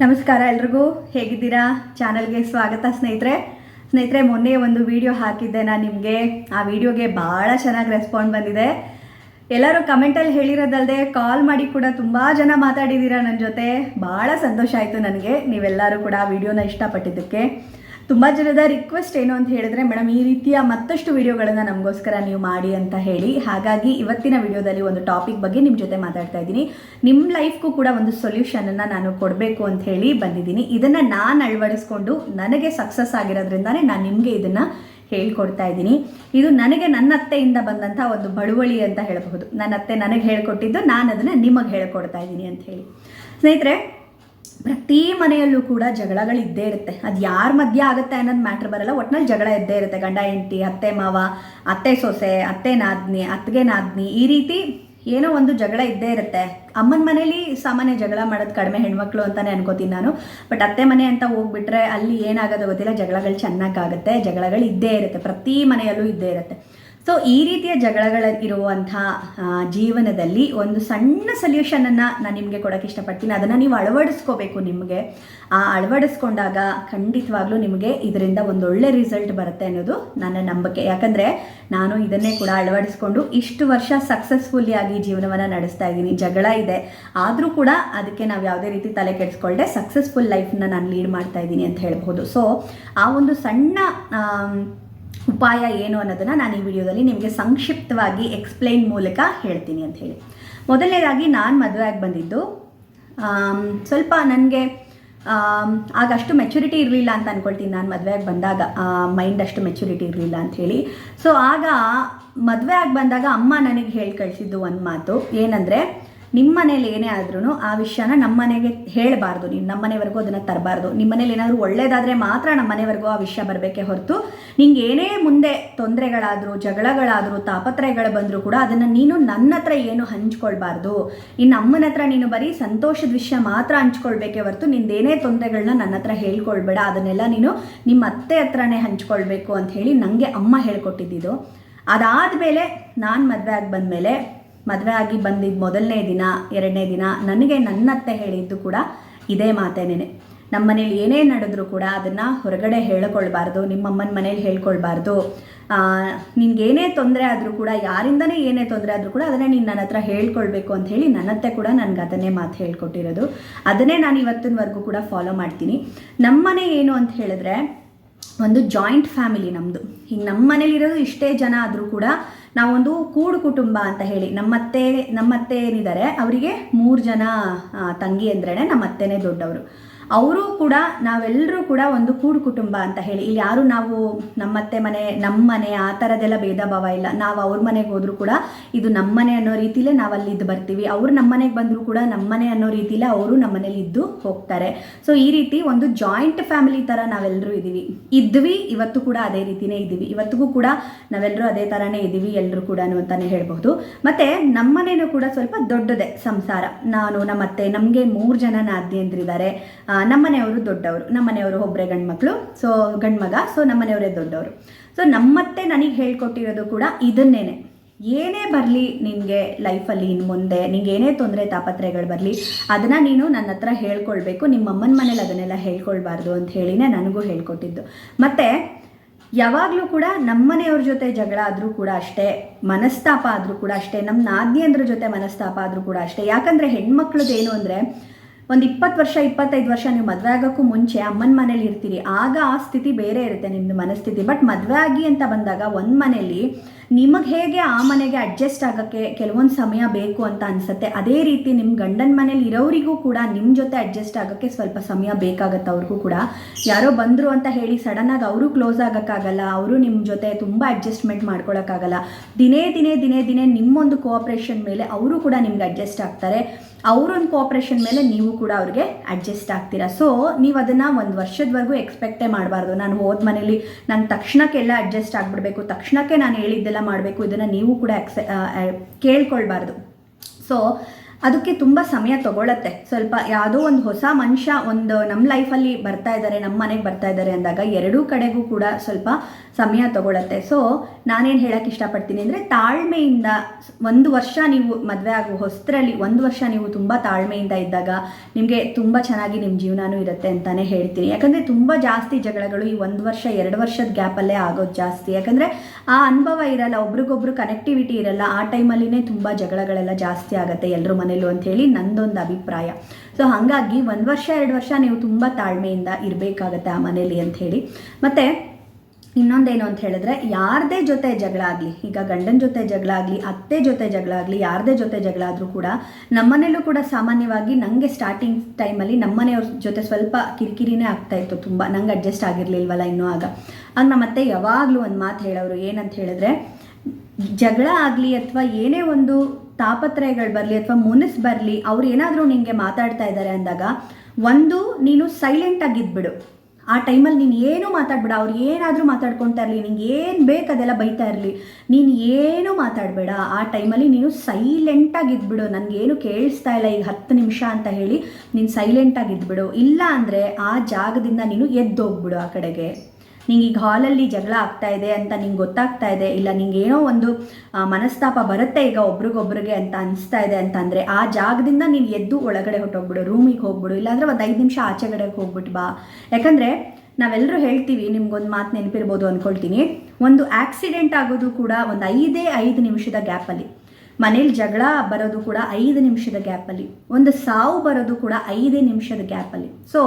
ನಮಸ್ಕಾರ ಎಲ್ರಿಗೂ. ಹೇಗಿದ್ದೀರಾ? ಚಾನಲ್ಗೆ ಸ್ವಾಗತ ಸ್ನೇಹಿತರೆ. ಸ್ನೇಹಿತರೆ, ಮೊನ್ನೆ ಒಂದು ವಿಡಿಯೋ ಹಾಕಿದ್ದೆ ನಾನು ನಿಮಗೆ. ಆ ವಿಡಿಯೋಗೆ ಭಾಳ ಚೆನ್ನಾಗಿ ರೆಸ್ಪಾಂಡ್ ಬಂದಿದೆ. ಎಲ್ಲರೂ ಕಮೆಂಟಲ್ಲಿ ಹೇಳಿರೋದಲ್ಲದೆ ಕಾಲ್ ಮಾಡಿ ಕೂಡ ತುಂಬ ಜನ ಮಾತಾಡಿದ್ದೀರಾ ನನ್ನ ಜೊತೆ. ಭಾಳ ಸಂತೋಷ ಆಯಿತು ನನಗೆ. ನೀವೆಲ್ಲರೂ ಕೂಡ ಆ ವಿಡಿಯೋನ ಇಷ್ಟಪಟ್ಟಿದ್ದಕ್ಕೆ. ತುಂಬ ಜನದ ರಿಕ್ವೆಸ್ಟ್ ಏನು ಅಂತ ಹೇಳಿದ್ರೆ, ಮೇಡಮ್, ಈ ರೀತಿಯ ಮತ್ತಷ್ಟು ವಿಡಿಯೋಗಳನ್ನು ನಮಗೋಸ್ಕರ ನೀವು ಮಾಡಿ ಅಂತ ಹೇಳಿ. ಹಾಗಾಗಿ ಇವತ್ತಿನ ವಿಡಿಯೋದಲ್ಲಿ ಒಂದು ಟಾಪಿಕ್ ಬಗ್ಗೆ ನಿಮ್ಮ ಜೊತೆ ಮಾತಾಡ್ತಾ ಇದ್ದೀನಿ. ನಿಮ್ಮ ಲೈಫ್ಗೂ ಕೂಡ ಒಂದು ಸೊಲ್ಯೂಷನನ್ನು ನಾನು ಕೊಡಬೇಕು ಅಂತ ಹೇಳಿ ಬಂದಿದ್ದೀನಿ. ಇದನ್ನು ನಾನು ಅಳವಡಿಸ್ಕೊಂಡು ನನಗೆ ಸಕ್ಸಸ್ ಆಗಿರೋದ್ರಿಂದಾನೇ ನಾನು ನಿಮಗೆ ಇದನ್ನು ಹೇಳ್ಕೊಡ್ತಾ ಇದ್ದೀನಿ. ಇದು ನನಗೆ ನನ್ನ ಅತ್ತೆಯಿಂದ ಬಂದಂಥ ಒಂದು ಬಳುವಳಿ ಅಂತ ಹೇಳಬಹುದು. ನನ್ನ ಅತ್ತೆ ನನಗೆ ಹೇಳ್ಕೊಟ್ಟಿದ್ದು, ನಾನು ಅದನ್ನು ನಿಮಗೆ ಹೇಳ್ಕೊಡ್ತಾ ಇದ್ದೀನಿ ಅಂತ ಹೇಳಿ. ಸ್ನೇಹಿತರೆ ಪ್ರತಿ ಮನೆಯಲ್ಲೂ ಕೂಡ ಜಗಳಗಳು ಇದ್ದೇ ಇರುತ್ತೆ. ಅದು ಯಾರ ಮಧ್ಯ ಆಗುತ್ತೆ ಅನ್ನೋದು ಮ್ಯಾಟ್ರ್ ಬರಲ್ಲ. ಒಟ್ನಲ್ಲಿ ಜಗಳ ಇದ್ದೇ ಇರುತ್ತೆ. ಗಂಡ, ಹೆಂಡತಿ, ಅತ್ತೆ, ಮಾವ, ಅತ್ತೆ ಸೊಸೆ, ಅತ್ತೆ ನಾದ್ನಿ ಅತ್ತಿಗೆ ನಾದ್ನಿ, ಈ ರೀತಿ ಏನೋ ಒಂದು ಜಗಳ ಇದ್ದೇ ಇರುತ್ತೆ. ಅಮ್ಮನ ಮನೇಲಿ ಸಾಮಾನ್ಯ ಜಗಳ ಮಾಡೋದು ಕಡಿಮೆ ಹೆಣ್ಮಕ್ಳು ಅಂತಾನೆ ಅನ್ಕೋತೀನಿ ನಾನು. ಬಟ್ ಅತ್ತೆ ಮನೆ ಅಂತ ಹೋಗ್ಬಿಟ್ರೆ ಅಲ್ಲಿ ಏನಾಗೋದು ಗೊತ್ತಿಲ್ಲ. ಜಗಳಗಳು ಚೆನ್ನಾಗಾಗುತ್ತೆ ಜಗಳಗಳು ಇದ್ದೇ ಇರುತ್ತೆ. ಪ್ರತಿ ಮನೆಯಲ್ಲೂ ಇದ್ದೇ ಇರುತ್ತೆ. ಸೊ ಈ ರೀತಿಯ ಜಗಳಗಳ ಇರುವಂಥ ಜೀವನದಲ್ಲಿ ಒಂದು ಸಣ್ಣ ಸೊಲ್ಯೂಷನನ್ನು ನಾನು ನಿಮಗೆ ಕೊಡೋಕ್ಕೆ ಇಷ್ಟಪಡ್ತೀನಿ. ಅದನ್ನು ನೀವು ಅಳವಡಿಸ್ಕೋಬೇಕು ನಿಮಗೆ. ಆ ಅಳವಡಿಸ್ಕೊಂಡಾಗ ಖಂಡಿತವಾಗ್ಲೂ ನಿಮಗೆ ಇದರಿಂದ ಒಂದೊಳ್ಳೆ ರಿಸಲ್ಟ್ ಬರುತ್ತೆ ಅನ್ನೋದು ನನ್ನ ನಂಬಿಕೆ. ಯಾಕಂದರೆ ನಾನು ಇದನ್ನೇ ಕೂಡ ಅಳವಡಿಸ್ಕೊಂಡು ಇಷ್ಟು ವರ್ಷ ಸಕ್ಸಸ್ಫುಲ್ಲಿ ಆಗಿ ಜೀವನವನ್ನು ನಡೆಸ್ತಾ ಇದ್ದೀನಿ. ಜಗಳ ಇದೆ. ಆದರೂ ಕೂಡ ಅದಕ್ಕೆ ನಾವು ಯಾವುದೇ ರೀತಿ ತಲೆ ಕೆಡಿಸ್ಕೊಳ್ಳದೆ ಸಕ್ಸಸ್ಫುಲ್ ಲೈಫ್ನ ನಾನು ಲೀಡ್ ಮಾಡ್ತಾ ಇದ್ದೀನಿ ಅಂತ ಹೇಳ್ಬೋದು. ಸೊ ಆ ಒಂದು ಸಣ್ಣ ಉಪಾಯ ಏನು ಅನ್ನೋದನ್ನು ನಾನು ಈ ವಿಡಿಯೋದಲ್ಲಿ ನಿಮಗೆ ಸಂಕ್ಷಿಪ್ತವಾಗಿ ಎಕ್ಸ್ಪ್ಲೈನ್ ಮೂಲಕ ಹೇಳ್ತೀನಿ ಅಂತ ಹೇಳಿ. ಮೊದಲನೇದಾಗಿ ನಾನು ಮದುವೆ ಆಗಿ ಬಂದಿದ್ದು ಸ್ವಲ್ಪ ನನಗೆ ಆಗ ಅಷ್ಟು ಮೆಚುರಿಟಿ ಇರಲಿಲ್ಲ ಅಂತ ಅಂದ್ಕೊಳ್ತೀನಿ ನಾನು ಮದುವೆಯಾಗಿ ಬಂದಾಗ. ಮೈಂಡ್ ಅಷ್ಟು ಮೆಚುರಿಟಿ ಇರಲಿಲ್ಲ ಅಂತ ಹೇಳಿ. ಸೊ ಆಗ ಮದುವೆ ಆಗಿ ಬಂದಾಗ ಅಮ್ಮ ನನಗೆ ಹೇಳಿ ಕಳಿಸಿದ್ದು ಒಂದು ಮಾತು. ಏನಂದರೆ ನಿಮ್ಮ ಮನೇಲಿ ಏನೇ ಆದ್ರೂ ಆ ವಿಷಯನ ನಮ್ಮ ಮನೆಗೆ ಹೇಳಬಾರ್ದು. ನೀನು ನಮ್ಮ ಮನೆವರೆಗೂ ಅದನ್ನು ತರಬಾರ್ದು. ನಿಮ್ಮ ಮನೇಲಿ ಏನಾದರೂ ಒಳ್ಳೇದಾದರೆ ಮಾತ್ರ ನಮ್ಮ ಮನೆವರೆಗೂ ಆ ವಿಷಯ ಬರಬೇಕೆ ಹೊರತು ನಿಂಗೆ ಏನೇ ಮುಂದೆ ತೊಂದರೆಗಳಾದರೂ, ಜಗಳಗಳಾದರೂ, ತಾಪತ್ರಯಗಳು ಬಂದರೂ ಕೂಡ ಅದನ್ನು ನೀನು ನನ್ನ ಹತ್ರ ಏನು ಹಂಚ್ಕೊಳ್ಬಾರ್ದು. ಇನ್ನು ಅಮ್ಮನ ಹತ್ರ ನೀನು ಬರೀ ಸಂತೋಷದ ವಿಷಯ ಮಾತ್ರ ಹಂಚ್ಕೊಳ್ಬೇಕೇ ಹೊರತು ನಿಂದೇನೇ ತೊಂದರೆಗಳನ್ನ ನನ್ನ ಹತ್ರ ಹೇಳ್ಕೊಳ್ಬೇಡ. ಅದನ್ನೆಲ್ಲ ನೀನು ನಿಮ್ಮ ಅತ್ತೆ ಹತ್ರನೇ ಹಂಚ್ಕೊಳ್ಬೇಕು ಅಂತ ಹೇಳಿ ನನಗೆ ಅಮ್ಮ ಹೇಳ್ಕೊಟ್ಟಿದ್ದಿದ್ದು ಅದಾದಮೇಲೆ ನಾನು ಮದುವೆ ಆಗಿ ಬಂದಮೇಲೆ ಮದುವೆ ಆಗಿ ಬಂದಿದ್ದ ಮೊದಲನೇ ದಿನ, ಎರಡನೇ ದಿನ ನನಗೆ ನನ್ನತ್ತೆ ಹೇಳಿದ್ದು ಕೂಡ ಇದೇ ಮಾತೇನೇ ನಮ್ಮ ಮನೇಲಿ ಏನೇ ನಡೆದ್ರು ಕೂಡ ಅದನ್ನು ಹೊರಗಡೆ ಹೇಳ್ಕೊಳ್ಬಾರ್ದು, ನಿಮ್ಮಮ್ಮನ ಮನೇಲಿ ಹೇಳ್ಕೊಳ್ಬಾರ್ದು. ನಿನಗೇನೇ ತೊಂದರೆ ಆದರೂ ಕೂಡ, ಯಾರಿಂದನೇ ಏನೇ ತೊಂದರೆ ಆದರೂ ಕೂಡ ಅದನ್ನೇ ನೀನು ನನ್ನ ಹತ್ರ ಹೇಳ್ಕೊಳ್ಬೇಕು ಅಂತ ಹೇಳಿ ನನ್ನತ್ತೆ ಕೂಡ ನನಗೆ ಅದನ್ನೇ ಮಾತು ಹೇಳ್ಕೊಟ್ಟಿರೋದು. ಅದನ್ನೇ ನಾನು ಇವತ್ತಿನವರೆಗೂ ಕೂಡ ಫಾಲೋ ಮಾಡ್ತೀನಿ. ನಮ್ಮನೆ ಏನು ಅಂತ ಹೇಳಿದ್ರೆ, ಒಂದು ಜಾಯಿಂಟ್ ಫ್ಯಾಮಿಲಿ ನಮ್ಮದು ಈಗ ನಮ್ಮ ಮನೇಲಿರೋದು ಇಷ್ಟೇ ಜನ ಆದರೂ ಕೂಡ ನಾವೊಂದು ಕೂಡು ಕುಟುಂಬ ಅಂತ ಹೇಳಿ, ನಮ್ಮತ್ತೆ ನಮ್ಮತ್ತೆ ಏನಿದ್ದಾರೆ, ಅವರಿಗೆ ಮೂರು ಜನ ತಂಗಿ ಅಂದ್ರೇ ನಮ್ಮತ್ತೆನೇ ದೊಡ್ಡವರು. ಅವರು ಕೂಡ ನಾವೆಲ್ಲರೂ ಕೂಡ ಒಂದು ಕೂಡು ಕುಟುಂಬ ಅಂತ ಹೇಳಿ. ಇಲ್ಲಿ ಯಾರು ನಾವು ನಮ್ಮತ್ತೆ ಮನೆ ನಮ್ಮ ಮನೆ ಆ ಥರದ್ದೆಲ್ಲ ಭೇದ ಭಾವ ಇಲ್ಲ. ನಾವು ಅವ್ರ ಮನೆಗೆ ಹೋದರೂ ಕೂಡ ಇದು ನಮ್ಮ ಮನೆ ಅನ್ನೋ ರೀತಿಲೇ ನಾವು ಅಲ್ಲಿ ಇದ್ದು ಬರ್ತೀವಿ. ಅವರು ನಮ್ಮ ಮನೆಗೆ ಬಂದರೂ ಕೂಡ ನಮ್ಮ ಮನೆ ಅನ್ನೋ ರೀತಿಲೇ ಅವರು ನಮ್ಮನೇಲಿ ಇದ್ದು ಹೋಗ್ತಾರೆ. ಸೊ ಈ ರೀತಿ ಒಂದು ಜಾಯಿಂಟ್ ಫ್ಯಾಮಿಲಿ ಥರ ನಾವೆಲ್ಲರೂ ಇದ್ದೀವಿ. ಇದ್ವಿ, ಇವತ್ತು ಕೂಡ ಅದೇ ರೀತಿನೇ ಇದ್ದೀವಿ. ಇವತ್ತಿಗೂ ಕೂಡ ನಾವೆಲ್ಲರೂ ಅದೇ ಥರನೇ ಇದ್ದೀವಿ ಎಲ್ಲರೂ ಕೂಡ ಅಂತಲೇ ಹೇಳ್ಬಹುದು. ಮತ್ತು ನಮ್ಮನೇನೂ ಕೂಡ ಸ್ವಲ್ಪ ದೊಡ್ಡದೇ ಸಂಸಾರ. ನಾನು, ನಮ್ಮತ್ತೆ, ನಮಗೆ ಮೂರು ಜನ ನಾದ್ನಿಯಂದ್ರಿದ್ದಾರೆ ನಮ್ಮನೆಯವರು ದೊಡ್ಡವರು, ನಮ್ಮನೆಯವರು ಒಬ್ಬರೇ ಗಂಡ್ಮಕ್ಳು ಸೊ ಗಂಡ್ಮಗ ಸೊ ನಮ್ಮನೆಯವರೇ ದೊಡ್ಡವರು. ಸೊ ನಮ್ಮತ್ತೆ ನನಗೆ ಹೇಳ್ಕೊಟ್ಟಿರೋದು ಕೂಡ ಇದನ್ನೇನೆ. ಏನೇ ಬರಲಿ ನಿನಗೆ ಲೈಫಲ್ಲಿ ಇನ್ನು ಮುಂದೆ, ನಿಂಗೆ ಏನೇ ತೊಂದರೆ ತಾಪತ್ರೆಗಳು ಬರಲಿ, ಅದನ್ನು ನೀನು ನನ್ನ ಹತ್ರ ಹೇಳ್ಕೊಳ್ಬೇಕು ನಿಮ್ಮ ಅಮ್ಮನ ಮನೇಲಿ ಅದನ್ನೆಲ್ಲ ಹೇಳ್ಕೊಳ್ಬಾರ್ದು ಅಂತ ಹೇಳಿನೇ ನನಗೂ ಹೇಳ್ಕೊಟ್ಟಿದ್ದು. ಮತ್ತು ಯಾವಾಗಲೂ ಕೂಡ ನಮ್ಮನೆಯವ್ರ ಜೊತೆ ಜಗಳ ಆದರೂ ಕೂಡ ಅಷ್ಟೇ, ಮನಸ್ತಾಪ ಆದರೂ ಕೂಡ ಅಷ್ಟೇ ನಮ್ಮ ನಾದಿಯಂದ್ರ ಜೊತೆ ಮನಸ್ತಾಪ ಆದರೂ ಕೂಡ ಅಷ್ಟೇ. ಯಾಕಂದರೆ ಹೆಣ್ಮಕ್ಳದ್ದು ಏನು ಅಂದರೆ ಒಂದು ಇಪ್ಪತ್ತು ವರ್ಷ, ಇಪ್ಪತ್ತೈದು ವರ್ಷ ನೀವು ಮದುವೆ ಆಗೋಕ್ಕೂ ಮುಂಚೆ ಅಮ್ಮನ ಮನೇಲಿ ಇರ್ತೀರಿ. ಆಗ ಆ ಸ್ಥಿತಿ ಬೇರೆ ಇರುತ್ತೆ ನಿಮ್ಮದು ಮನಸ್ಥಿತಿ. ಬಟ್ ಮದುವೆ ಆಗಿ ಅಂತ ಬಂದಾಗ ಒಂದು ಮನೇಲಿ ನಿಮಗೆ ಹೇಗೆ ಆ ಮನೆಗೆ ಅಡ್ಜಸ್ಟ್ ಆಗೋಕ್ಕೆ ಕೆಲವೊಂದು ಸಮಯ ಬೇಕು ಅಂತ ಅನಿಸುತ್ತೆ? ಅದೇ ರೀತಿ ನಿಮ್ಮ ಗಂಡನ ಮನೇಲಿ ಇರೋರಿಗೂ ಕೂಡ ನಿಮ್ಮ ಜೊತೆ ಅಡ್ಜಸ್ಟ್ ಆಗೋಕ್ಕೆ ಸ್ವಲ್ಪ ಸಮಯ ಬೇಕಾಗುತ್ತೆ ಅವ್ರಿಗೂ ಕೂಡ. ಯಾರೋ ಬಂದರು ಅಂತ ಹೇಳಿ ಸಡನ್ನಾಗಿ ಅವರು ಕ್ಲೋಸ್ ಆಗೋಕ್ಕಾಗಲ್ಲ, ಅವರು ನಿಮ್ಮ ಜೊತೆ ತುಂಬ ಅಡ್ಜಸ್ಟ್ಮೆಂಟ್ ಮಾಡ್ಕೊಳ್ಳೋಕ್ಕಾಗಲ್ಲ ದಿನೇ ದಿನೇ ದಿನೇ ದಿನೇ ನಿಮ್ಮೊಂದು ಕೋಆಪ್ರೇಷನ್ ಮೇಲೆ ಅವರು ಕೂಡ ನಿಮ್ಗೆ ಅಡ್ಜಸ್ಟ್ ಆಗ್ತಾರೆ. ಅವರೊಂದು ಕೋಆಪ್ರೇಷನ್ ಮೇಲೆ ನೀವು ಕೂಡ ಅವ್ರಿಗೆ ಅಡ್ಜಸ್ಟ್ ಆಗ್ತೀರಾ? ಸೊ ನೀವು ಅದನ್ನು ಒಂದು ವರ್ಷದವರೆಗೂ ಎಕ್ಸ್ಪೆಕ್ಟೇ ಮಾಡಬಾರ್ದು. ನಾನು ಹೋದ ಮನೇಲಿ ನಾನು ತಕ್ಷಣಕ್ಕೆಲ್ಲ ಅಡ್ಜಸ್ಟ್ ಆಗಿಬಿಡ್ಬೇಕು. ತಕ್ಷಣಕ್ಕೆ ನಾನು ಹೇಳಿದ್ದೆಲ್ಲ ಮಾಡಬೇಕು, ಇದನ್ನು ನೀವು ಕೂಡ ಎಕ್ಸೆ ಕೇಳ್ಕೊಳ್ಬಾರ್ದು. ಸೊ ಅದಕ್ಕೆ ತುಂಬ ಸಮಯ ತಗೊಳತ್ತೆ. ಸ್ವಲ್ಪ ಯಾವುದೋ ಒಂದು ಹೊಸ ಮನುಷ್ಯ ಒಂದು ನಮ್ಮ ಲೈಫಲ್ಲಿ ಬರ್ತಾ ಇದ್ದಾರೆ ನಮ್ಮ ಮನೆಗೆ ಬರ್ತಾ ಇದ್ದಾರೆ ಅಂದಾಗ ಎರಡೂ ಕಡೆಗೂ ಕೂಡ ಸ್ವಲ್ಪ ಸಮಯ ತಗೊಳತ್ತೆ. ಸೊ ನಾನೇನು ಹೇಳಕ್ಕೆ ಇಷ್ಟಪಡ್ತೀನಿ ಅಂದರೆ ತಾಳ್ಮೆಯಿಂದ ಒಂದು ವರ್ಷ ನೀವು ಮದುವೆ ಆಗುವ ಹೊಸ್ತರಲ್ಲಿ ಒಂದು ವರ್ಷ ನೀವು ತುಂಬ ತಾಳ್ಮೆಯಿಂದ ಇದ್ದಾಗ ನಿಮಗೆ ತುಂಬ ಚೆನ್ನಾಗಿ ನಿಮ್ಮ ಜೀವನನೂ ಇರುತ್ತೆ ಅಂತಲೇ ಹೇಳ್ತೀನಿ. ಯಾಕಂದರೆ ತುಂಬ ಜಾಸ್ತಿ ಜಗಳಗಳು ಈ ಒಂದು ವರ್ಷ, ಎರಡು ವರ್ಷದ ಗ್ಯಾಪಲ್ಲೇ ಆಗೋದು ಜಾಸ್ತಿ. ಯಾಕಂದರೆ ಆ ಅನುಭವ ಇರಲ್ಲ, ಒಬ್ರಿಗೊಬ್ರು ಕನೆಕ್ಟಿವಿಟಿ ಇರಲ್ಲ, ಆ ಟೈಮಲ್ಲಿನೇ ತುಂಬ ಜಗಳಗಳೆಲ್ಲ ಜಾಸ್ತಿ ಆಗುತ್ತೆ ಎಲ್ಲರ ಮನೇಲೂ ಅಂಥೇಳಿ ನಂದೊಂದು ಅಭಿಪ್ರಾಯ. ಸೊ ಹಾಗಾಗಿ ಒಂದು ವರ್ಷ, ಎರಡು ವರ್ಷ ನೀವು ತುಂಬ ತಾಳ್ಮೆಯಿಂದ ಇರಬೇಕಾಗತ್ತೆ ಆ ಮನೇಲಿ ಅಂಥೇಳಿ ಮತ್ತು ಇನ್ನೊಂದೇನು ಅಂತ ಹೇಳಿದ್ರೆ, ಯಾರದೇ ಜೊತೆ ಜಗಳ ಆಗಲಿ, ಈಗ ಗಂಡನ ಜೊತೆ ಜಗಳ ಆಗಲಿ, ಅತ್ತೆ ಜೊತೆ ಜಗಳ ಆಗಲಿ, ಯಾರದೇ ಜೊತೆ ಜಗಳ ಆದರೂ ಕೂಡ ನಮ್ಮನೇಲೂ ಕೂಡ ಸಾಮಾನ್ಯವಾಗಿ ನನಗೆ ಸ್ಟಾರ್ಟಿಂಗ್ ಟೈಮಲ್ಲಿ ನಮ್ಮನೆಯವ್ರ ಜೊತೆ ಸ್ವಲ್ಪ ಕಿರಿಕಿರಿನೇ ಆಗ್ತಾ ಇತ್ತು ತುಂಬ. ನಂಗೆ ಅಡ್ಜಸ್ಟ್ ಆಗಿರಲಿಲ್ವಲ್ಲ ಇನ್ನೂ ಆಗ. ಆಗ ನಮ್ಮತ್ತೆ ಯಾವಾಗಲೂ ಒಂದು ಮಾತು ಹೇಳೋರು ಏನಂತ ಹೇಳಿದ್ರೆ, ಜಗಳ ಆಗಲಿ ಅಥವಾ ಏನೇ ಒಂದು ತಾಪತ್ರಯಗಳು ಬರಲಿ ಅಥವಾ ಮುನಿಸ್ ಬರಲಿ, ಅವ್ರು ಏನಾದರೂ ನಿಮಗೆ ಮಾತಾಡ್ತಾ ಇದ್ದಾರೆ ಅಂದಾಗ, ಒಂದು ನೀನು ಸೈಲೆಂಟ್ ಆಗಿದ್ಬಿಡು ಆ ಟೈಮಲ್ಲಿ ನೀನು ಏನೂ ಮಾತಾಡ್ಬೇಡ, ಅವ್ರು ಏನಾದರೂ ಮಾತಾಡ್ಕೊತಾ ಇರಲಿ, ನಿಂಗೆ ಏನು ಬೇಕು ಅದೆಲ್ಲ ಬೈತಾ ಇರಲಿ. ನೀನು ಏನೂ ಮಾತಾಡಬೇಡ, ಆ ಟೈಮಲ್ಲಿ ನೀನು ಸೈಲೆಂಟಾಗಿ ಇದ್ಬಿಡು, ನನಗೇನು ಕೇಳಿಸ್ತಾ ಇಲ್ಲ ಈಗ ಹತ್ತು ನಿಮಿಷ ಅಂತ ಹೇಳಿ ನೀನು ಸೈಲೆಂಟಾಗಿ ಇದ್ಬಿಡು. ಇಲ್ಲ ಅಂದರೆ ಆ ಜಾಗದಿಂದ ನೀನು ಎದ್ದೋಗ್ಬಿಡು ಆ ಕಡೆಗೆ. ನಿಂಗೆ ಈಗ ಹಾಲಲ್ಲಿ ಜಗಳ ಆಗ್ತಾ ಇದೆ ಅಂತ ನಿಂಗೆ ಗೊತ್ತಾಗ್ತಾ ಇದೆ, ಇಲ್ಲ ನಿಂಗೆ ಏನೋ ಒಂದು ಮನಸ್ತಾಪ ಬರುತ್ತೆ ಈಗ ಒಬ್ರಿಗೊಬ್ರಿಗೆ ಅಂತ ಅನಿಸ್ತಾ ಇದೆ ಅಂತಂದರೆ ಆ ಜಾಗದಿಂದ ನೀನು ಎದ್ದು ಒಳಗಡೆ ಹೊಟ್ಟೋಗ್ಬಿಡು ರೂಮಿಗೆ ಹೋಗ್ಬಿಡು, ಇಲ್ಲಾಂದರೆ ಒಂದು ಐದು ನಿಮಿಷ ಆಚೆಗಡೆ ಹೋಗ್ಬಿಟ್ಟು ಬಾ. ಯಾಕಂದರೆ ನಾವೆಲ್ಲರೂ ಹೇಳ್ತೀವಿ, ನಿಮ್ಗೊಂದು ಮಾತು ನೆನಪಿರ್ಬೋದು ಅಂದ್ಕೊಳ್ತೀನಿ ಒಂದು ಆಕ್ಸಿಡೆಂಟ್ ಆಗೋದು ಕೂಡ ಒಂದು ಐದೇ ಐದು ನಿಮಿಷದ ಗ್ಯಾಪಲ್ಲಿ ಮನೇಲಿ ಜಗಳ ಬರೋದು ಕೂಡ ಐದು ನಿಮಿಷದ ಗ್ಯಾಪಲ್ಲಿ ಒಂದು ಸಾವು ಬರೋದು ಕೂಡ ಐದೇ ನಿಮಿಷದ ಗ್ಯಾಪಲ್ಲಿ ಸೊ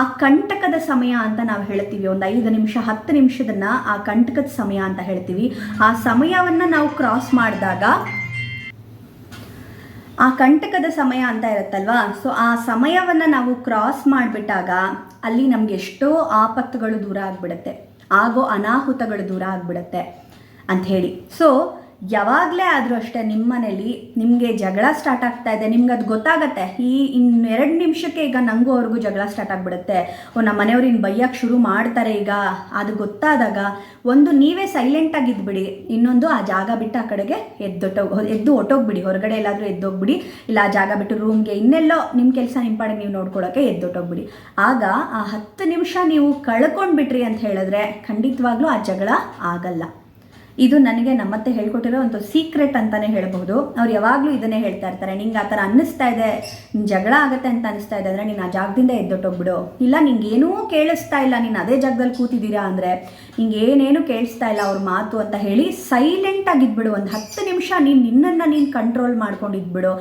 ಆ ಕಂಟಕದ ಸಮಯ ಅಂತ ನಾವು ಹೇಳ್ತೀವಿ, ಒಂದು ಐದು ನಿಮಿಷ, ಹತ್ತು ನಿಮಿಷದನ್ನ ಆ ಕಂಟಕದ ಸಮಯ ಅಂತ ಹೇಳ್ತೀವಿ. ಆ ಸಮಯವನ್ನು ನಾವು ಕ್ರಾಸ್ ಮಾಡಿದಾಗ ಆ ಕಂಟಕದ ಸಮಯ ಅಂತ ಇರುತ್ತಲ್ವಾ? ಸೊ ಆ ಸಮಯವನ್ನು ನಾವು ಕ್ರಾಸ್ ಮಾಡಿಬಿಟ್ಟಾಗ ಅಲ್ಲಿ ನಮ್ಗೆ ಎಷ್ಟೋ ಆಪತ್ತುಗಳು ದೂರ ಆಗಿಬಿಡುತ್ತೆ. ಆಗೋ ಅನಾಹುತಗಳು ದೂರ ಆಗಿಬಿಡುತ್ತೆ ಅಂತ ಹೇಳಿ. ಸೊ ಯಾವಾಗಲೇ ಆದರೂ ಅಷ್ಟೇ ನಿಮ್ಮ ಮನೇಲಿ ನಿಮಗೆ ಜಗಳ ಸ್ಟಾರ್ಟ್ ಆಗ್ತಾ ಇದೆ, ನಿಮ್ಗೆ ಅದು ಗೊತ್ತಾಗತ್ತೆ. ಈ ಇನ್ನು ಎರಡು ನಿಮಿಷಕ್ಕೆ ಈಗ ನನಗೂ ಅವ್ರಿಗೂ ಜಗಳ ಸ್ಟಾರ್ಟ್ ಆಗಿಬಿಡುತ್ತೆ. ಓ ನಮ್ಮ ಮನೆಯವ್ರು ಇನ್ನು ಬೈಯಕ್ಕೆ ಶುರು ಮಾಡ್ತಾರೆ ಈಗ. ಅದು ಗೊತ್ತಾದಾಗ ಒಂದು ನೀವೇ ಸೈಲೆಂಟಾಗಿ ಇದ್ಬಿಡಿ. ಇನ್ನೊಂದು ಆ ಜಾಗ ಬಿಟ್ಟು ಆ ಕಡೆಗೆ ಎದ್ದೊಟ್ಟೋಗ್ ಎದ್ದು ಹೊಟ್ಟೋಗ್ಬಿಡಿ ಹೊರಗಡೆ ಎಲ್ಲಾದರೂ ಎದ್ದೋಗ್ಬಿಡಿ. ಇಲ್ಲ, ಆ ಜಾಗ ಬಿಟ್ಟು ರೂಮ್ಗೆ ಇನ್ನೆಲ್ಲೋ ನಿಮ್ಮ ಕೆಲಸ ನಿಂಪಾಡಿ ನೀವು ನೋಡ್ಕೊಳ್ಳೋಕೆ ಎದ್ದೊಟ್ಟೋಗ್ಬಿಡಿ. ಆಗ ಆ ಹತ್ತು ನಿಮಿಷ ನೀವು ಕಳ್ಕೊಂಡ್ಬಿಟ್ರಿ ಅಂತ ಹೇಳಿದ್ರೆ ಖಂಡಿತವಾಗ್ಲೂ ಆ ಜಗಳ ಆಗಲ್ಲ. ಇದು ನನಗೆ ನಮ್ಮತ್ತೆ ಹೇಳ್ಕೊಟ್ಟಿರೋ ಒಂದು ಸೀಕ್ರೆಟ್ ಅಂತಲೇ ಹೇಳ್ಬೋದು. ಅವ್ರು ಯಾವಾಗಲೂ ಇದನ್ನೇ ಹೇಳ್ತಾ ಇರ್ತಾರೆ. ನಿಂಗೆ ಆ ಥರ ಅನ್ನಿಸ್ತಾ ಇದೆ ಜಗಳ ಆಗುತ್ತೆ ಅಂತ ಅನಿಸ್ತಾ ಇದೆ ಅಂದರೆ ನೀನು ಆ ಜಾಗದಿಂದ ಎದ್ದೊಟ್ಟೋಗ್ಬಿಡು. ಇಲ್ಲ, ನಿಂಗೆ ಏನೂ ಕೇಳಿಸ್ತಾ ಇಲ್ಲ, ನೀನು ಅದೇ ಜಾಗದಲ್ಲಿ ಕೂತಿದ್ದೀರಾ ಅಂದರೆ ನಿಂಗೆ ಏನೇನು ಕೇಳಿಸ್ತಾ ಇಲ್ಲ ಅವ್ರ ಮಾತು ಅಂತ ಹೇಳಿ ಸೈಲೆಂಟ್ ಆಗಿದ್ಬಿಡು ಒಂದು ಹತ್ತು ನಿಮಿಷ ನೀನು ನಿನ್ನನ್ನು ನೀನು ಕಂಟ್ರೋಲ್ ಮಾಡ್ಕೊಂಡಿದ್ಬಿಡು.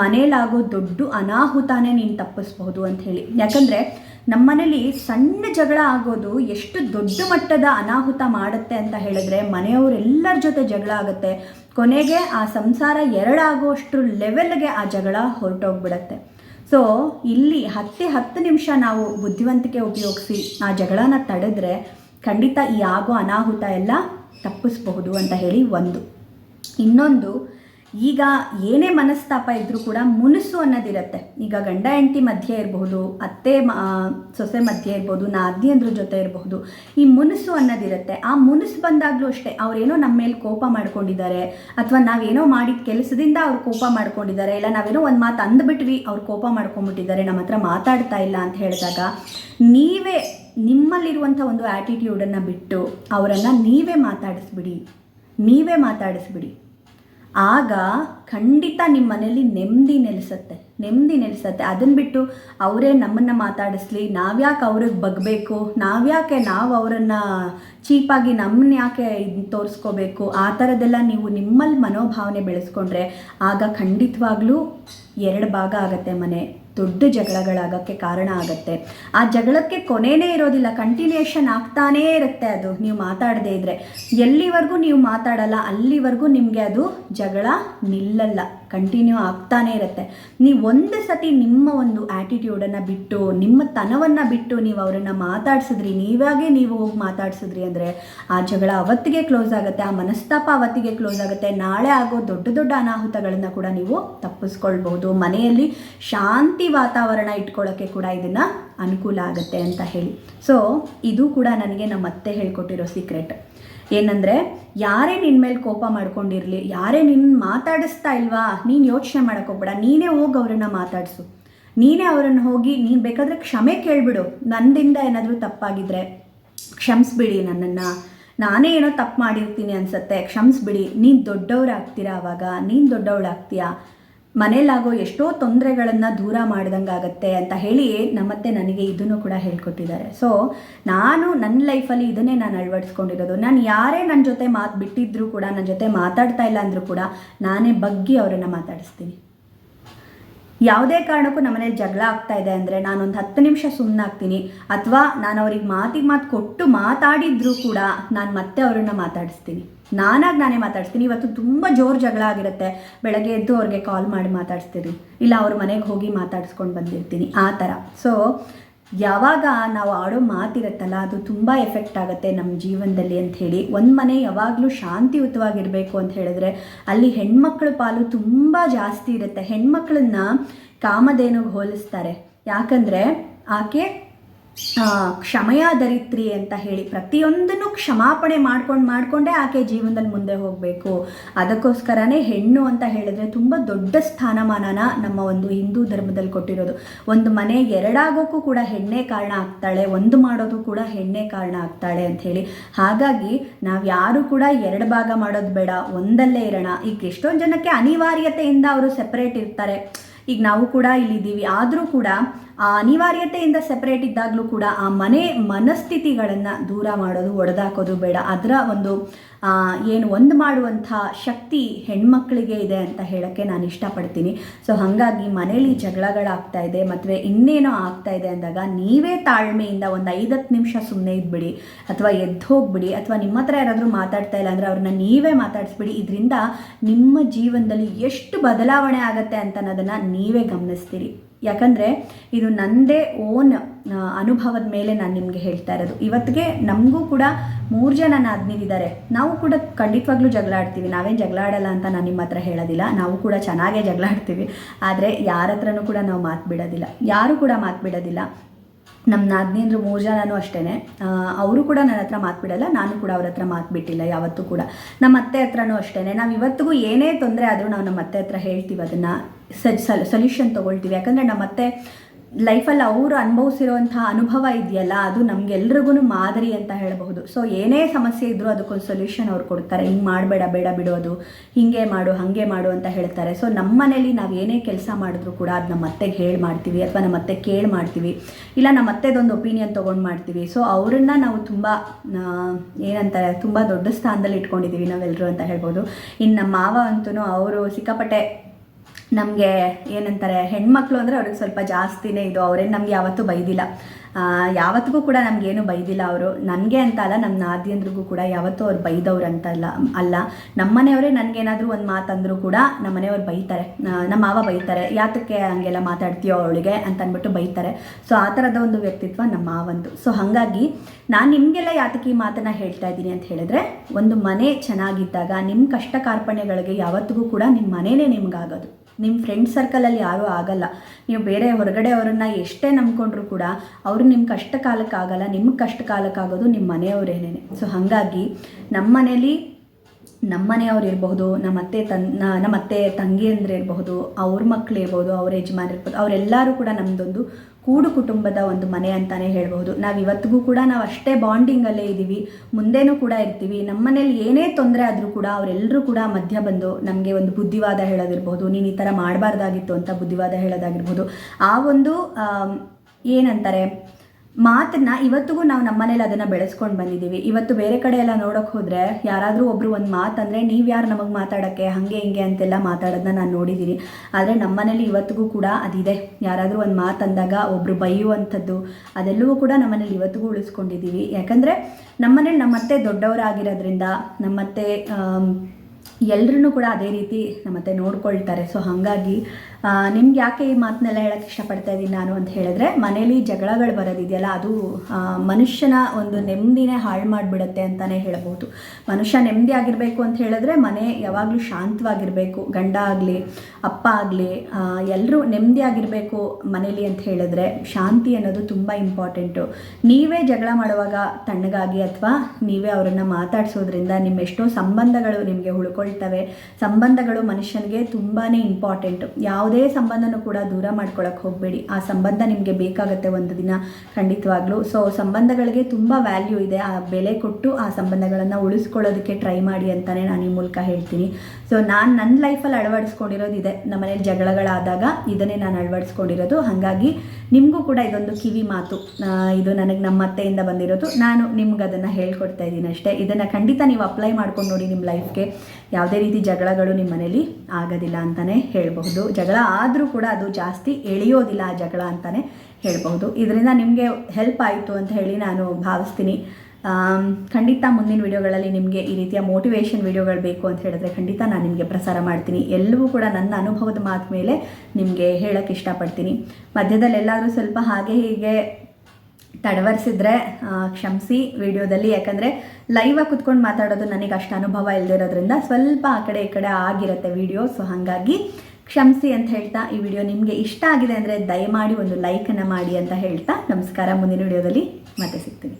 ಮನೇಲಾಗೋ ದೊಡ್ಡ ಅನಾಹುತಾನೇ ನೀನು ತಪ್ಪಿಸ್ಬಹುದು ಅಂತ ಹೇಳಿ. ಯಾಕಂದರೆ ನಮ್ಮನೇಲಿ ಸಣ್ಣ ಜಗಳ ಆಗೋದು ಎಷ್ಟು ದೊಡ್ಡ ಮಟ್ಟದ ಅನಾಹುತ ಮಾಡುತ್ತೆ ಅಂತ ಹೇಳಿದ್ರೆ ಮನೆಯವರೆಲ್ಲರ ಜೊತೆ ಜಗಳ ಆಗುತ್ತೆ. ಕೊನೆಗೆ ಆ ಸಂಸಾರ ಎರಡಾಗೋಷ್ಟು ಲೆವೆಲ್ಗೆ ಆ ಜಗಳ ಹೊರಟೋಗ್ಬಿಡತ್ತೆ. ಸೊ ಇಲ್ಲಿ ಹತ್ತೇ ಹತ್ತು ನಿಮಿಷ ನಾವು ಬುದ್ಧಿವಂತಿಕೆ ಉಪಯೋಗಿಸಿ ಆ ಜಗಳನ ತಡೆದ್ರೆ ಖಂಡಿತ ಈ ಆಗೋ ಅನಾಹುತ ಎಲ್ಲ ತಪ್ಪಿಸ್ಬಹುದು ಅಂತ ಹೇಳಿ ಒಂದು. ಇನ್ನೊಂದು ಈಗ ಏನೇ ಮನಸ್ತಾಪ ಇದ್ದರೂ ಕೂಡ ಮುನಿಸು ಅನ್ನೋದಿರುತ್ತೆ. ಈಗ ಗಂಡ, ಹೆಂಡತಿ ಮಧ್ಯೆ ಇರಬಹುದು ಅತ್ತೆ ಸೊಸೆ ಮಧ್ಯೆ ಇರ್ಬೋದು, ನಾದಿಯಂದ್ರ ಜೊತೆ ಇರಬಹುದು ಈ ಮುನಿಸು ಅನ್ನೋದಿರುತ್ತೆ. ಆ ಮುನಿಸು ಬಂದಾಗಲೂ ಅಷ್ಟೇ ಅವರೇನೋ ನಮ್ಮ ಮೇಲೆ ಕೋಪ ಮಾಡ್ಕೊಂಡಿದ್ದಾರೆ, ಅಥವಾ ನಾವೇನೋ ಮಾಡಿದ ಕೆಲಸದಿಂದ ಅವ್ರು ಕೋಪ ಮಾಡ್ಕೊಂಡಿದ್ದಾರೆ, ಇಲ್ಲ ನಾವೇನೋ ಒಂದು ಮಾತು ಅಂದ್ಬಿಟ್ವಿ ಅವ್ರು ಕೋಪ ಮಾಡ್ಕೊಂಡ್ಬಿಟ್ಟಿದ್ದಾರೆ, ನಮ್ಮ ಹತ್ರ ಮಾತಾಡ್ತಾ ಇಲ್ಲ ಅಂತ ಹೇಳಿದಾಗ, ನೀವೇ ನಿಮ್ಮಲ್ಲಿರುವಂಥ ಒಂದು ಆ್ಯಟಿಟ್ಯೂಡನ್ನು ಬಿಟ್ಟು ಅವರನ್ನು ನೀವೇ ಮಾತಾಡಿಸ್ಬಿಡಿ. ನೀವೇ ಮಾತಾಡಿಸ್ಬಿಡಿ. ಆಗ ಖಂಡಿತ ನಿಮ್ಮ ಮನೇಲಿ ನೆಮ್ಮದಿ ನೆಲೆಸತ್ತೆ ನೆಮ್ಮದಿ ನೆಲೆಸತ್ತೆ. ಅದನ್ನು ಬಿಟ್ಟು ಅವರೇ ನಮ್ಮನ್ನು ಮಾತಾಡಿಸ್ಲಿ, ನಾವ್ಯಾಕೆ ಅವ್ರಿಗೆ ಬಗ್ಬೇಕು, ನಾವ್ಯಾಕೆ ನಾವು ಅವರನ್ನು ಚೀಪಾಗಿ ನಮ್ಮನ್ನ ಯಾಕೆ ಇದ್ ತೋರಿಸ್ಕೋಬೇಕು, ಆ ಥರದ್ದೆಲ್ಲ ನೀವು ನಿಮ್ಮಲ್ಲಿ ಮನೋಭಾವನೆ ಬೆಳೆಸ್ಕೊಂಡ್ರೆ ಆಗ ಖಂಡಿತವಾಗ್ಲೂ ಎರಡು ಭಾಗ ಆಗತ್ತೆ ಮನೆ. ದೊಡ್ಡ ಜಗಳಗಳಾಗೋಕ್ಕೆ ಕಾರಣ ಆಗುತ್ತೆ. ಆ ಜಗಳಕ್ಕೆ ಕೊನೆನೇ ಇರೋದಿಲ್ಲ ಕಂಟಿನ್ಯೂಷನ್ ಆಗ್ತಾನೇ ಇರುತ್ತೆ ಅದು. ನೀವು ಮಾತಾಡದೇ ಇದ್ರೆ. ಎಲ್ಲಿವರೆಗೂ ನೀವು ಮಾತಾಡಲ್ಲ, ಅಲ್ಲಿವರೆಗೂ ನಿಮಗೆ ಅದು ಜಗಳ ನಿಲ್ಲಲ್ಲ. ಕಂಟಿನ್ಯೂ ಆಗ್ತಾನೇ ಇರುತ್ತೆ. ನೀವು ಒಂದು ಸತಿ ನಿಮ್ಮ ಒಂದು ಆ್ಯಟಿಟ್ಯೂಡನ್ನು ಬಿಟ್ಟು, ನಿಮ್ಮ ತನವನ್ನು ಬಿಟ್ಟು ನೀವು ಅವರನ್ನು ಮಾತಾಡ್ಸಿದ್ರಿ, ನೀವಾಗೇ ನೀವು ಹೋಗಿ ಮಾತಾಡ್ಸಿದ್ರಿ ಅಂದರೆ ಆ ಜಗಳ ಅವತ್ತಿಗೆ ಕ್ಲೋಸ್ ಆಗುತ್ತೆ, ಆ ಮನಸ್ತಾಪ ಅವತ್ತಿಗೆ ಕ್ಲೋಸ್ ಆಗುತ್ತೆ. ನಾಳೆ ಆಗೋ ದೊಡ್ಡ ದೊಡ್ಡ ಅನಾಹುತಗಳನ್ನು ಕೂಡ ನೀವು ತಪ್ಪಿಸ್ಕೊಳ್ಬಹುದು. ಮನೆಯಲ್ಲಿ ಶಾಂತಿ ವಾತಾವರಣ ಇಟ್ಕೊಳ್ಳೋಕ್ಕೆ ಕೂಡ ಇದನ್ನು ಅನುಕೂಲ ಆಗುತ್ತೆ ಅಂತ ಹೇಳಿ. ಸೊ ಇದು ಕೂಡ ನನಗೆ ನಮ್ಮ ಅತ್ತೆ ಹೇಳ್ಕೊಟ್ಟಿರೋ ಸೀಕ್ರೆಟ್ ಏನಂದರೆ, ಯಾರೇ ನಿನ್ನ ಮೇಲೆ ಕೋಪ ಮಾಡ್ಕೊಂಡಿರಲಿ, ಯಾರೇ ನಿನ್ನ ಮಾತಾಡಿಸ್ತಾ ಇಲ್ವಾ, ನೀನು ಯೋಚನೆ ಮಾಡೋಕೆ ಹೋಗ್ಬೇಡ, ನೀನೇ ಹೋಗಿ ಅವ್ರನ್ನ ಮಾತಾಡಿಸು. ನೀನೇ ಅವರನ್ನು ಹೋಗಿ, ನೀನು ಬೇಕಾದರೆ ಕ್ಷಮೆ ಕೇಳಿಬಿಡು. ನನ್ನಿಂದ ಏನಾದರೂ ತಪ್ಪಾಗಿದ್ರೆ, ಕ್ಷಮಿಸ್ಬಿಡಿ ನನ್ನನ್ನು. ನಾನೇ ಏನೋ ತಪ್ಪು ಮಾಡಿರ್ತೀನಿ ಅನ್ಸತ್ತೆ, ಕ್ಷಮಿಸ್ಬಿಡಿ. ನೀನು ದೊಡ್ಡವರಾಗ್ತೀರಾ ಅವಾಗ? ನೀನು ದೊಡ್ಡವಳಾಗ್ತೀಯಾ? ಮನೇಲಾಗೋ ಎಷ್ಟೋ ತೊಂದರೆಗಳನ್ನು ದೂರ ಆಗುತ್ತೆ ಅಂತ ಹೇಳಿ ನಮ್ಮತ್ತೆ ನನಗೆ ಇದನ್ನು ಕೂಡ ಹೇಳ್ಕೊಟ್ಟಿದ್ದಾರೆ. ಸೊ ನಾನು ನನ್ನ ಲೈಫಲ್ಲಿ ಇದನ್ನೇ ನಾನು ಅಳವಡಿಸ್ಕೊಂಡಿರೋದು. ನಾನು ಯಾರೇ ನನ್ನ ಜೊತೆ ಮಾತು ಬಿಟ್ಟಿದ್ರು ಕೂಡ, ನನ್ನ ಜೊತೆ ಮಾತಾಡ್ತಾ ಇಲ್ಲ ಅಂದರೂ ಕೂಡ ನಾನೇ ಬಗ್ಗಿ ಅವರನ್ನು ಮಾತಾಡಿಸ್ತೀನಿ. ಯಾವುದೇ ಕಾರಣಕ್ಕೂ ನಮ್ಮನೇಲಿ ಜಗಳ ಆಗ್ತಾ ಇದೆ ಅಂದರೆ ನಾನೊಂದು ಹತ್ತು ನಿಮಿಷ ಸುಮ್ಮನಾಗ್ತೀನಿ ಅಥವಾ ನಾನು ಅವ್ರಿಗೆ ಮಾತಿಗೆ ಮಾತು ಕೊಟ್ಟು ಮಾತಾಡಿದ್ರೂ ಕೂಡ ನಾನು ಮತ್ತೆ ಅವರನ್ನು ಮಾತಾಡಿಸ್ತೀನಿ. ನಾನಾಗಿ ನಾನೇ ಮಾತಾಡ್ತೀನಿ ಇವತ್ತು ತುಂಬ ಜೋರು ಜಗಳ ಆಗಿರುತ್ತೆ. ಬೆಳಗ್ಗೆ ಎದ್ದು ಅವ್ರಿಗೆ ಕಾಲ್ ಮಾಡಿ ಮಾತಾಡಿಸ್ತೀನಿ ಇಲ್ಲ, ಅವ್ರ ಮನೆಗೆ ಹೋಗಿ ಮಾತಾಡ್ಸ್ಕೊಂಡು ಬಂದಿರ್ತೀನಿ. ಆ ಥರ. ಸೊ ಯಾವಾಗ ನಾವು ಆಡೋ ಮಾತಿರುತ್ತಲ್ಲ, ಅದು ತುಂಬ ಎಫೆಕ್ಟ್ ಆಗುತ್ತೆ ನಮ್ಮ ಜೀವನದಲ್ಲಿ ಅಂತ ಹೇಳಿ. ಒಂದು ಮನೆ ಯಾವಾಗಲೂ ಶಾಂತಿಯುತವಾಗಿರಬೇಕು ಅಂತ ಹೇಳಿದ್ರೆ, ಅಲ್ಲಿ ಹೆಣ್ಮಕ್ಳ ಪಾಲು ತುಂಬ ಜಾಸ್ತಿ ಇರುತ್ತೆ. ಹೆಣ್ಮಕ್ಳನ್ನ ಕಾಮಧೇನುಗೆ ಹೋಲಿಸ್ತಾರೆ. ಯಾಕಂದರೆ, ಆಕೆ ಕ್ಷಮೆಯ ದರಿತ್ರಿ ಅಂತ ಹೇಳಿ ಪ್ರತಿಯೊಂದನ್ನು ಕ್ಷಮಾಪಣೆ ಮಾಡ್ಕೊಂಡು ಮಾಡಿಕೊಂಡೇ ಆಕೆ ಜೀವನದಲ್ಲಿ ಮುಂದೆ ಹೋಗಬೇಕು. ಅದಕ್ಕೋಸ್ಕರನೇ ಹೆಣ್ಣು ಅಂತ ಹೇಳಿದ್ರೆ ತುಂಬ ದೊಡ್ಡ ಸ್ಥಾನಮಾನನ ನಮ್ಮ ಒಂದು ಹಿಂದೂ ಧರ್ಮದಲ್ಲಿ ಕೊಟ್ಟಿರೋದು. ಒಂದು ಮನೆ ಎರಡಾಗೋಕ್ಕೂ ಕೂಡ ಹೆಣ್ಣೆ ಕಾರಣ ಆಗ್ತಾಳೆ, ಒಂದು ಮಾಡೋದು ಕೂಡ ಹೆಣ್ಣೆ ಕಾರಣ ಆಗ್ತಾಳೆ ಅಂತ ಹೇಳಿ. ಹಾಗಾಗಿ ನಾವು ಯಾರು ಕೂಡ ಎರಡು ಭಾಗ ಮಾಡೋದು ಬೇಡ, ಒಂದಲ್ಲೇ ಇರೋಣ. ಈಗ ಎಷ್ಟೊಂದು ಜನಕ್ಕೆ ಅನಿವಾರ್ಯತೆಯಿಂದ ಅವರು ಸೆಪರೇಟ್ ಇರ್ತಾರೆ. ಈಗ ನಾವು ಕೂಡ ಇಲ್ಲಿದ್ದೀವಿ. ಆದರೂ ಕೂಡ ಆ ಅನಿವಾರ್ಯತೆಯಿಂದ ಸೆಪರೇಟ್ ಇದ್ದಾಗಲೂ ಕೂಡ ಆ ಮನೆ ಮನಸ್ಥಿತಿಗಳನ್ನು ದೂರ ಮಾಡೋದು, ಒಡೆದಾಕೋದು ಬೇಡ. ಅದರ ಒಂದು ಏನು ಒಂದು ಮಾಡುವಂಥ ಶಕ್ತಿ ಹೆಣ್ಮಕ್ಳಿಗೆ ಇದೆ ಅಂತ ಹೇಳೋಕ್ಕೆ ನಾನು ಇಷ್ಟಪಡ್ತೀನಿ. ಸೊ ಹಾಗಾಗಿ ಮನೇಲಿ ಜಗಳಗಳಾಗ್ತಾ ಇದೆ ಮತ್ತು ಇನ್ನೇನೋ ಆಗ್ತಾ ಇದೆ ಅಂದಾಗ ನೀವೇ ತಾಳ್ಮೆಯಿಂದ ಒಂದು ಐದತ್ತು ನಿಮಿಷ ಸುಮ್ಮನೆ ಇದ್ಬಿಡಿ, ಅಥವಾ ಎದ್ದು ಹೋಗ್ಬಿಡಿ, ಅಥವಾ ನಿಮ್ಮ ಹತ್ರ ಯಾರಾದರೂ ಮಾತಾಡ್ತಾ ಇಲ್ಲ ಅಂದರೆ ಅವ್ರನ್ನ ನೀವೇ ಮಾತಾಡಿಸ್ಬಿಡಿ. ಇದರಿಂದ ನಿಮ್ಮ ಜೀವನದಲ್ಲಿ ಎಷ್ಟು ಬದಲಾವಣೆ ಆಗುತ್ತೆ ಅಂತ ಅನ್ನೋದನ್ನು ನೀವೇ ಗಮನಿಸ್ತೀರಿ. ಯಾಕಂದರೆ ಇದು ನನ್ನದೇ ಓನ್ ಅನುಭವದ ಮೇಲೆ ನಾನು ನಿಮಗೆ ಹೇಳ್ತಾ ಇರೋದು. ಇವತ್ತಿಗೆ ನಮಗೂ ಕೂಡ ಮೂರು ಜನ ನಾದ್ನಿದ್ದಾರೆ ನಾವು ಕೂಡ ಖಂಡಿತವಾಗ್ಲೂ ಜಗಳ ಆಡ್ತೀವಿ. ನಾವೇನು ಜಗಳ ಆಡಲ್ಲ ಅಂತ ನಾನು ನಿಮ್ಮ ಹತ್ರ ಹೇಳೋದಿಲ್ಲ. ನಾವು ಕೂಡ ಚೆನ್ನಾಗೇ ಜಗಳ ಆಡ್ತೀವಿ. ಆದರೆ ಯಾರ ಹತ್ರನೂ ಕೂಡ ನಾವು ಮಾತು ಬಿಡೋದಿಲ್ಲ. ಯಾರು ಕೂಡ ಮಾತು ಬಿಡೋದಿಲ್ಲ. ನಮ್ಮ ನಾದ್ನಿಂದ್ರು ಮೂರು ಜನನೂ ಅಷ್ಟೇ ಅವರು ಕೂಡ ನನ್ನ ಹತ್ರ ಮಾತು ಬಿಡಲ್ಲ, ನಾನು ಕೂಡ ಅವ್ರ ಹತ್ರ ಮಾತು ಬಿಟ್ಟಿಲ್ಲ, ಯಾವತ್ತೂ ಕೂಡ. ನಮ್ಮ ಅತ್ತೆ ಹತ್ರನೂ ಅಷ್ಟೇ ನಾವು ಇವತ್ತಿಗೂ ಏನೇ ತೊಂದರೆ ಆದರೂ ನಾವು ನಮ್ಮ ಅತ್ತೆ ಹತ್ರ ಹೇಳ್ತೀವಿ ಅದನ್ನು ಸೊಲ್ಯೂಷನ್ ತೊಗೊಳ್ತೀವಿ. ಯಾಕಂದರೆ ನಮ್ಮ ಅತ್ತೆ ಲೈಫಲ್ಲಿ ಅವರು ಅನುಭವಿಸಿರುವಂಥ ಅನುಭವ ಇದೆಯಲ್ಲ, ಅದು ನಮಗೆಲ್ರಿಗೂ ಮಾದರಿ ಅಂತ ಹೇಳಬಹುದು. ಸೊ ಏನೇ ಸಮಸ್ಯೆ ಇದ್ದರೂ ಅದಕ್ಕೊಂದು ಸೊಲ್ಯೂಷನ್ ಅವ್ರು ಕೊಡ್ತಾರೆ. ಹಿಂಗೆ ಮಾಡಬೇಡ, ಬೇಡ ಬಿಡೋದು, ಹಿಂಗೆ ಮಾಡು, ಹಾಗೆ ಮಾಡು ಅಂತ ಹೇಳ್ತಾರೆ. ಸೊ ನಮ್ಮ ಮನೇಲಿ ನಾವು ಏನೇ ಕೆಲಸ ಮಾಡಿದ್ರು ಕೂಡ ಅದು ನಮ್ಮ ಅತ್ತೆಗೆ ಹೇಳಿ ಮಾಡ್ತೀವಿ, ಅಥವಾ ನಮ್ಮ ಅತ್ತೆ ಕೇಳಿ ಮಾಡ್ತೀವಿ, ಇಲ್ಲ ನಮ್ಮ ಅತ್ತೆದೊಂದು ಒಪಿನಿಯನ್ ತೊಗೊಂಡು ಮಾಡ್ತೀವಿ. ಸೊ ಅವರನ್ನ ನಾವು ತುಂಬ ಏನಂತಾರೆ, ತುಂಬ ದೊಡ್ಡ ಸ್ಥಾನದಲ್ಲಿ ಇಟ್ಕೊಂಡಿದ್ದೀವಿ ನಾವೆಲ್ಲರೂ ಅಂತ ಹೇಳ್ಬೋದು ಇನ್ನು ನಮ್ಮ ಮಾವ ಅಂತೂ ಅವರು ಸಿಕ್ಕಾಪಟ್ಟೆ ನಮಗೆ ಏನಂತಾರೆ, ಹೆಣ್ಮಕ್ಳು ಅಂದರೆ ಅವ್ರಿಗೆ ಸ್ವಲ್ಪ ಜಾಸ್ತಿನೇ ಇದು. ಅವರೇನು ನಮ್ಗೆ ಯಾವತ್ತೂ ಬೈದಿಲ್ಲ. ಯಾವತ್ತಿಗೂ ಕೂಡ ನಮಗೇನು ಬೈದಿಲ್ಲ ಅವರು. ನನಗೆ ಅಂತ ಅಲ್ಲ ನಮ್ಮ ನಾದಿಯಂದ್ರಿಗೂ ಕೂಡ ಯಾವತ್ತೂ ಅವ್ರು ಬೈದವ್ರು ಅಂತ ಅಲ್ಲ ಅಲ್ಲ. ನಮ್ಮನೆಯವರೇ ನನಗೇನಾದರೂ ಒಂದು ಮಾತಂದರೂ ಕೂಡ ನಮ್ಮನೆಯವ್ರು ಬೈತಾರೆ. ನಮ್ಮ ಮಾವ ಬೈತಾರೆ. ಯಾತಕ್ಕೆ ಹಂಗೆಲ್ಲ ಮಾತಾಡ್ತೀಯೋ ಅವಳಿಗೆ ಅಂತ ಅಂದ್ಬಿಟ್ಟು ಬೈತಾರೆ. ಸೊ ಆ ಥರದ ಒಂದು ವ್ಯಕ್ತಿತ್ವ ನಮ್ಮ ಮಾವಂದು. ಸೊ ಹಾಗಾಗಿ ನಾನು ನಿಮಗೆಲ್ಲ ಯಾತಕ್ಕೆ ಈ ಮಾತನ್ನು ಹೇಳ್ತಾ ಇದ್ದೀನಿ ಅಂತ ಹೇಳಿದ್ರೆ, ಒಂದು ಮನೆ ಚೆನ್ನಾಗಿದ್ದಾಗ ನಿಮ್ಮ ಕಷ್ಟ ಕಾರ್ಪಣ್ಯಗಳಿಗೆ ಯಾವತ್ತಿಗೂ ಕೂಡ ನಿಮ್ಮ ಮನೆಯೇ ನಿಮ್ಗಾಗೋದು. ನಿಮ್ಮ ಫ್ರೆಂಡ್ ಸರ್ಕಲಲ್ಲಿ ಯಾರೂ ಆಗಲ್ಲ. ನೀವು ಬೇರೆ ಹೊರಗಡೆ ಅವರನ್ನು ಎಷ್ಟೇ ನಂಬ್ಕೊಂಡ್ರೂ ಕೂಡ ಅವರು ನಿಮ್ಮ ಕಷ್ಟ ಕಾಲಕ್ಕಾಗಲ್ಲ ನಿಮ್ಗೆ ಕಷ್ಟ ಕಾಲಕ್ಕಾಗೋದು ನಿಮ್ಮ ಮನೆಯವರೇನೇ ಸೊ ಹಾಗಾಗಿ ನಮ್ಮ ಮನೇಲಿ ನಮ್ಮ ಅವ್ರು ಇರಬಹುದು ನಮ್ಮ ಅತ್ತೆ ತನ್ ನಮ್ಮ ಅತ್ತೆ ತಂಗಿಯಂದ್ರೆ ಇರಬಹುದು ಅವ್ರ ಮಕ್ಕಳು ಇರ್ಬೋದು ಅವ್ರ ಯಜಮಾನ್ ಇರ್ಬೋದು ಅವರೆಲ್ಲರೂ ಕೂಡ ನಮ್ಮದೊಂದು ಕೂಡು ಕುಟುಂಬದ ಒಂದು ಮನೆ ಅಂತಲೇ ಹೇಳ್ಬೋದು ನಾವು ಇವತ್ತಿಗೂ ಕೂಡ ನಾವು ಅಷ್ಟೇ ಬಾಂಡಿಂಗಲ್ಲೇ ಇದ್ದೀವಿ ಮುಂದೇನೂ ಕೂಡ ಇರ್ತೀವಿ. ನಮ್ಮ ಮನೇಲಿ ಏನೇ ತೊಂದರೆ ಆದರೂ ಕೂಡ ಅವರೆಲ್ಲರೂ ಕೂಡ ಮಧ್ಯ ಬಂದು ನಮಗೆ ಒಂದು ಬುದ್ಧಿವಾದ ಹೇಳೋದಿರ್ಬೋದು ನೀನು ಈ ಥರ ಮಾಡಬಾರ್ದಾಗಿತ್ತು ಅಂತ ಬುದ್ಧಿವಾದ ಹೇಳೋದಾಗಿರ್ಬೋದು ಆ ಒಂದು ಏನಂತಾರೆ ಮಾತನ್ನ ಇವತ್ತಿಗೂ ನಾವು ನಮ್ಮ ಮನೇಲಿ ಅದನ್ನು ಬೆಳೆಸ್ಕೊಂಡು ಬಂದಿದ್ದೀವಿ. ಇವತ್ತು ಬೇರೆ ಕಡೆ ಎಲ್ಲ ನೋಡೋಕೆ ಹೋದರೆ ಯಾರಾದರೂ ಒಬ್ಬರು ಒಂದು ಮಾತಂದರೆ ನೀವು ಯಾರು ನಮಗೆ ಮಾತಾಡೋಕ್ಕೆ, ಹಾಗೆ ಹಿಂಗೆ ಅಂತೆಲ್ಲ ಮಾತಾಡೋದನ್ನ ನಾನು ನೋಡಿದ್ದೀನಿ ಆದರೆ ನಮ್ಮ ಮನೇಲಿ ಇವತ್ತಿಗೂ ಕೂಡ ಅದಿದೆ. ಯಾರಾದರೂ ಒಂದು ಮಾತಂದಾಗ ಒಬ್ಬರು ಬೈಯುವಂಥದ್ದು ಅದೆಲ್ಲವೂ ಕೂಡ ನಮ್ಮ ಮನೇಲಿ ಇವತ್ತಿಗೂ ಉಳಿಸ್ಕೊಂಡಿದ್ದೀವಿ ಯಾಕಂದರೆ ನಮ್ಮ ಮನೇಲಿ ನಮ್ಮತ್ತೆ ದೊಡ್ಡವರಾಗಿರೋದ್ರಿಂದ ನಮ್ಮತ್ತೆ ಎಲ್ಲರೂ ಕೂಡ ಅದೇ ರೀತಿ ನಮ್ಮತ್ತೆ ನೋಡ್ಕೊಳ್ತಾರೆ. ಸೊ ಹಾಗಾಗಿ ನಿಮ್ಗೆ ಯಾಕೆ ಈ ಮಾತನ್ನೆಲ್ಲ ಹೇಳಕ್ಕೆ ಇಷ್ಟಪಡ್ತಾ ಇದ್ದೀನಿ ನಾನು ಅಂತ ಹೇಳಿದ್ರೆ, ಮನೇಲಿ ಜಗಳಗಳು ಬರೋದಿದೆಯಲ್ಲ, ಅದು ಮನುಷ್ಯನ ಒಂದು ನೆಮ್ಮದಿನೇ ಹಾಳು ಮಾಡಿಬಿಡುತ್ತೆ ಅಂತಲೇ ಹೇಳ್ಬೋದು. ಮನುಷ್ಯ ನೆಮ್ಮದಿ ಆಗಿರಬೇಕು ಅಂತ ಹೇಳಿದ್ರೆ ಮನೆ ಯಾವಾಗಲೂ ಶಾಂತವಾಗಿರಬೇಕು. ಗಂಡ ಆಗಲಿ, ಅಪ್ಪ ಆಗಲಿ ಎಲ್ಲರೂ ನೆಮ್ಮದಿ ಆಗಿರಬೇಕು ಮನೇಲಿ ಅಂತ ಹೇಳಿದ್ರೆ ಶಾಂತಿ ಅನ್ನೋದು ತುಂಬ ಇಂಪಾರ್ಟೆಂಟು. ನೀವೇ ಜಗಳ ಮಾಡುವಾಗ ತಣ್ಣಗಾಗಿ ಅಥವಾ ನೀವೇ ಅವರನ್ನು ಮಾತಾಡಿಸೋದ್ರಿಂದ ನಿಮ್ಮ ಎಷ್ಟೋ ಸಂಬಂಧಗಳು ನಿಮಗೆ ಉಳ್ಕೊಳ್ತವೆ. ಸಂಬಂಧಗಳು ಮನುಷ್ಯನಿಗೆ ತುಂಬಾ ಇಂಪಾರ್ಟೆಂಟು. ಯಾವುದೇ ಸಂಬಂಧನೂ ಕೂಡ ದೂರ ಮಾಡ್ಕೊಳಕ್ಕೆ ಹೋಗಬೇಡಿ. ಆ ಸಂಬಂಧ ನಿಮಗೆ ಬೇಕಾಗುತ್ತೆ ಒಂದು ದಿನ ಖಂಡಿತವಾಗ್ಲೂ. ಸೊ ಸಂಬಂಧಗಳಿಗೆ ತುಂಬ ವ್ಯಾಲ್ಯೂ ಇದೆ. ಆ ಬೆಲೆ ಕೊಟ್ಟು ಆ ಸಂಬಂಧಗಳನ್ನು ಉಳಿಸ್ಕೊಳ್ಳೋದಕ್ಕೆ ಟ್ರೈ ಮಾಡಿ ಅಂತಲೇ ನಾನು ಈ ಮೂಲಕ ಹೇಳ್ತೀನಿ. ಸೊ ನಾನು ನನ್ನ ಲೈಫಲ್ಲಿ ಅಳವಡಿಸ್ಕೊಂಡಿರೋದು ಇದೆ. ನಮ್ಮ ಮನೇಲಿ ಜಗಳಗಳಾದಾಗ ಇದನ್ನೇ ನಾನು ಅಳವಡಿಸ್ಕೊಂಡಿರೋದು. ಹಾಗಾಗಿ ನಿಮಗೂ ಕೂಡ ಇದೊಂದು ಕಿವಿ ಮಾತು. ಇದು ನನಗೆ ನಮ್ಮ ಅತ್ತೆಯಿಂದ ಬಂದಿರೋದು. ನಾನು ನಿಮ್ಗೆ ಅದನ್ನು ಹೇಳ್ಕೊಡ್ತಾ ಇದ್ದೀನಿ ಅಷ್ಟೇ. ಇದನ್ನು ಖಂಡಿತ ನೀವು ಅಪ್ಲೈ ಮಾಡ್ಕೊಂಡು ನೋಡಿ ನಿಮ್ಮ ಲೈಫ್ಗೆ ಯಾವುದೇ ರೀತಿ ಜಗಳಗಳು ನಿಮ್ಮ ಮನೇಲಿ ಆಗೋದಿಲ್ಲ ಅಂತಲೇ ಹೇಳಬಹುದು. ಜಗಳ ಆದರೂ ಕೂಡ ಅದು ಜಾಸ್ತಿ ಎಳೆಯೋದಿಲ್ಲ ಆ ಜಗಳ ಅಂತಲೇ ಹೇಳಬಹುದು. ಇದರಿಂದ ನಿಮಗೆ ಹೆಲ್ಪ್ ಆಯಿತು ಅಂತ ಹೇಳಿ ನಾನು ಭಾವಿಸ್ತೀನಿ. ಖಂಡಿತ ಮುಂದಿನ ವಿಡಿಯೋಗಳಲ್ಲಿ ನಿಮಗೆ ಈ ರೀತಿಯ ಮೋಟಿವೇಶನ್ ವಿಡಿಯೋಗಳು ಬೇಕು ಅಂತ ಹೇಳಿದ್ರೆ ಖಂಡಿತ ನಾನು ನಿಮಗೆ ಪ್ರಸಾರ ಮಾಡ್ತೀನಿ. ಎಲ್ಲವೂ ಕೂಡ ನನ್ನ ಅನುಭವದ ಮಾತು ಮೇಲೆ ನಿಮಗೆ ಹೇಳೋಕ್ಕೆ ಇಷ್ಟಪಡ್ತೀನಿ. ಮಧ್ಯದಲ್ಲಿ ಎಲ್ಲಾದರೂ ಸ್ವಲ್ಪ ಹಾಗೆ ಹೀಗೆ ತಡವರಿಸಿದ್ರೆ ಕ್ಷಮಿಸಿ ವಿಡಿಯೋದಲ್ಲಿ. ಯಾಕಂದರೆ ಲೈವಾಗಿ ಕುತ್ಕೊಂಡು ಮಾತಾಡೋದು ನನಗೆ ಅಷ್ಟು ಅನುಭವ ಇಲ್ಲದಿರೋದ್ರಿಂದ ಸ್ವಲ್ಪ ಆ ಕಡೆ ಈ ಕಡೆ ಆಗಿರುತ್ತೆ ವಿಡಿಯೋ ಸೊ ಹಾಗಾಗಿ ಕ್ಷಮಿಸಿ ಅಂತ ಹೇಳ್ತಾ ಈ ವಿಡಿಯೋ ನಿಮಗೆ ಇಷ್ಟ ಆಗಿದೆ ಅಂದರೆ ದಯಮಾಡಿ ಒಂದು ಲೈಕನ್ನು ಮಾಡಿ ಅಂತ ಹೇಳ್ತಾ ನಮಸ್ಕಾರ. ಮುಂದಿನ ವಿಡಿಯೋದಲ್ಲಿ ಮತ್ತೆ ಸಿಗ್ತೀನಿ.